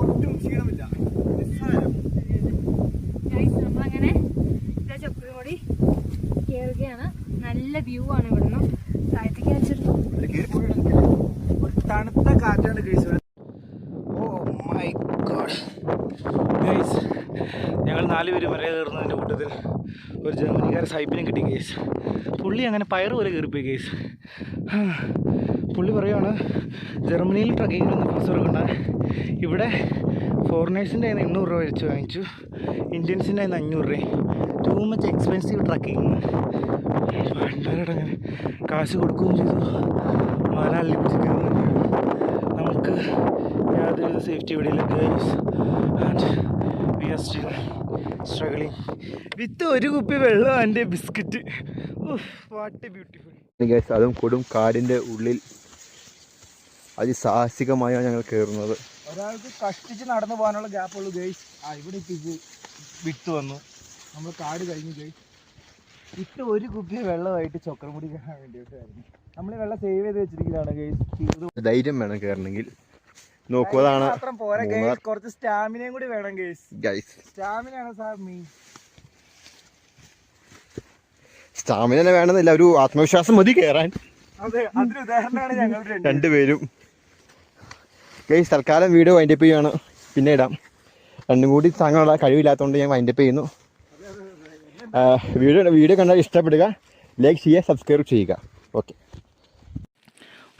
ഒട്ടും ക്ഷീണമില്ല. നമ്മളങ്ങനെ ഇതാ ചക്കുരുമൂടി കയറുകയാണ് നല്ല വ്യൂ ആണ് ഇവിടുന്ന്. താഴത്തേക്ക് വെച്ചിരുന്നു തണുത്ത കാറ്റാണ് case oh my god guys ഞങ്ങൾ നാലുപേര് വരെ കയറുന്നതിന്റെ കൂട്ടത്തിൽ ഒരു ജർമ്മനിക്കാരൻ സൈപ്പിനും കിട്ടി കേസ് പുള്ളി അങ്ങനെ പയറ് പോലെ കയറിപ്പോയി കേസ് പുള്ളി പറയുവാണ് ജർമ്മനിയിൽ ട്രക്കിങ്ങിനൊന്നും പൈസ കൊടുക്കണ്ട ഇവിടെ ഫോറിനേഴ്സിന്റെ നിന്ന് എണ്ണൂറ് രൂപ വെച്ച് വാങ്ങിച്ചു. ഇന്ത്യൻസിന്റെ നിന്ന് അഞ്ഞൂറ് രൂപ. ടൂ മച്ച് എക്സ്പെൻസീവ് ട്രക്കിങ് പണ്ടരടങ്ങനെ കാശ് കൊടുക്കുകയും ചെയ്തു. മല അള്ളിപ്പിച്ച് കയറുകയും ചെയ്തു. നമുക്ക് യാതൊരു സേഫ്റ്റി ഇവിടെ ഇല്ല girls and we are still struggling with ഒരു കുപ്പി വെള്ളം എന്റെ ബിസ്ക്കറ്റ്. വാട്ട് ബ്യൂട്ടിഫുൾ ഗൈസ് അതും കൊടും കാടിന്റെ ഉള്ളിൽ അതിസാഹസികമായാണ് ഞങ്ങൾ കയറുന്നത്. ഒരാൾക്ക് കഷ്ടിച്ച് നടന്നു പോകാനുള്ള ഗ്യാപ്പുള്ളൂ ഗൈസ് ആ ഇവിടെ എത്തിച്ച് വിട്ട് വന്നു. നമ്മൾ കാട് കഴിഞ്ഞു ഗൈസ് ഇട്ട് ഒരു കുപ്പി വെള്ളമായിട്ട് ചക്രം കുടിക്കാൻ വേണ്ടിയിട്ടായിരുന്നു. നമ്മൾ വെള്ളം സേവ് ചെയ്ത് വെച്ചിരിക്കുന്നതാണ് ഗൈസ് ധൈര്യം വേണം കയറണമെങ്കിൽ. മൂന്നാർ. കുറച്ച് സ്റ്റാമിനയും കൂടി വേണം ഗൈസ് ഗൈസ് സ്റ്റാമിന ആണ് സാർ മീൻ സ്റ്റാമിന വേണമെന്നില്ല ഒരു ആത്മവിശ്വാസം മതി കയറാൻ. അതെ അതിന് ഉദാഹരണമാണ് ഞങ്ങൾ രണ്ട് രണ്ടുപേരും. ഗൈസ് തൽക്കാലം വീഡിയോ വൈൻഡപ്പ് ചെയ്യുകയാണ് പിന്നെ ഇടാം. രണ്ടും കൂടി താങ്ങാനുള്ള കഴിവില്ലാത്തതുകൊണ്ട് ഞാൻ വൈൻഡപ്പ് ചെയ്യുന്നു. വീഡിയോ വീഡിയോ കണ്ടാൽ ഇഷ്ടപ്പെടുക. ലൈക്ക് ചെയ്യുക സബ്സ്ക്രൈബ് ചെയ്യുക. ഓക്കെ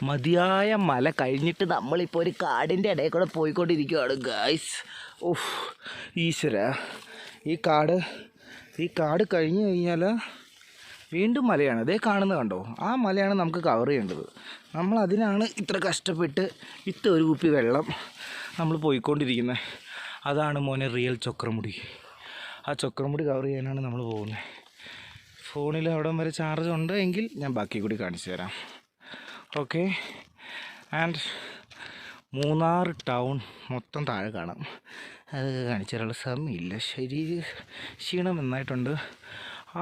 മതിയായ മല കഴിഞ്ഞിട്ട് നമ്മളിപ്പോൾ ഒരു കാടിന്റെ ഇടയിൽ കൂടെ പോയിക്കൊണ്ടിരിക്കുകയാണ് ഗായ്സ് ഓഹ് ഈശ്വര. ഈ കാട് ഈ കാട് കഴിഞ്ഞു കഴിഞ്ഞാൽ വീണ്ടും മലയാണ്. അതേ കാണുന്നത് കണ്ടോ? ആ മലയാണ് നമുക്ക് കവർ ചെയ്യേണ്ടത്. നമ്മൾ അതിനാണ് ഇത്ര കഷ്ടപ്പെട്ട് ഇത്ര ഒരു കുപ്പി വെള്ളം നമ്മൾ പോയിക്കൊണ്ടിരിക്കുന്നത് അതാണ് മോനെ റിയൽ ചക്രമുടി. ആ ചക്രമുടി കവർ ചെയ്യാനാണ് നമ്മൾ പോകുന്നത് ഫോണിൽ അവിടം വരെ ചാർജ് ഉണ്ട് എങ്കിൽ ഞാൻ ബാക്കി കൂടി കാണിച്ചു തരാം. ഓക്കെ ആൻഡ് മൂന്നാർ ടൗൺ മൊത്തം താഴെ കാണാം. അത് കാണിച്ചു തരാനുള്ള സമയമില്ല. ശരീരം ക്ഷീണം നന്നായിട്ടുണ്ട്.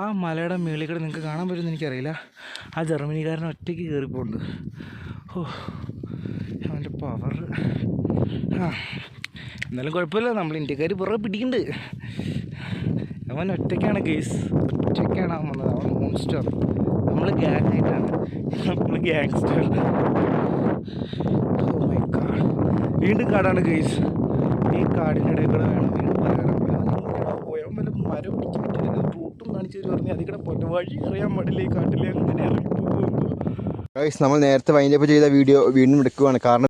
ആ മലയുടെ മേളിൽ കൂടെ നിങ്ങൾക്ക് കാണാൻ പറ്റുമെന്ന് എനിക്കറിയില്ല. ആ ജർമ്മനിക്കാരൻ ഒറ്റയ്ക്ക് കയറിപ്പോണ്ട്. ഓ അവന്റെ പവർ ആ എന്നാലും കുഴപ്പമില്ല. നമ്മൾ ഇന്ത്യക്കാർ പുറകെ പിടിക്കുന്നുണ്ട് അവൻ ഒറ്റയ്ക്കാണ് കേസ് ഒറ്റയ്ക്കാണ് അവൻ വന്നത്. അവൻ മോൺസ്റ്റർ നമ്മൾ ഗ്യാങ് ആയിട്ടാണ്. നമ്മൾ ഗ്യാങ്സ്റ്റർ ഓ മൈ ഗാഡ് വീണ്ടും കാടാണ് കേസ് ഈ കാടിന്റെ ഇടയിൽ കൂടെ വേണം. വീണ്ടും പോയാൽ പോയാൽ വല്ല മരം പിടിക്കാൻ പറ്റില്ല റൂട്ടും പറഞ്ഞു അതിക്കടെ പോയിട്ട് വഴി അറിയാൻ പാടില്ല ഈ കാട്ടിൽ അങ്ങനെ ഇറങ്ങി പോകുന്നു നമ്മൾ നേരത്തെ വൈൻഡപ്പ് ചെയ്ത വീഡിയോ വീണ്ടും എടുക്കുവാണ് കാരണം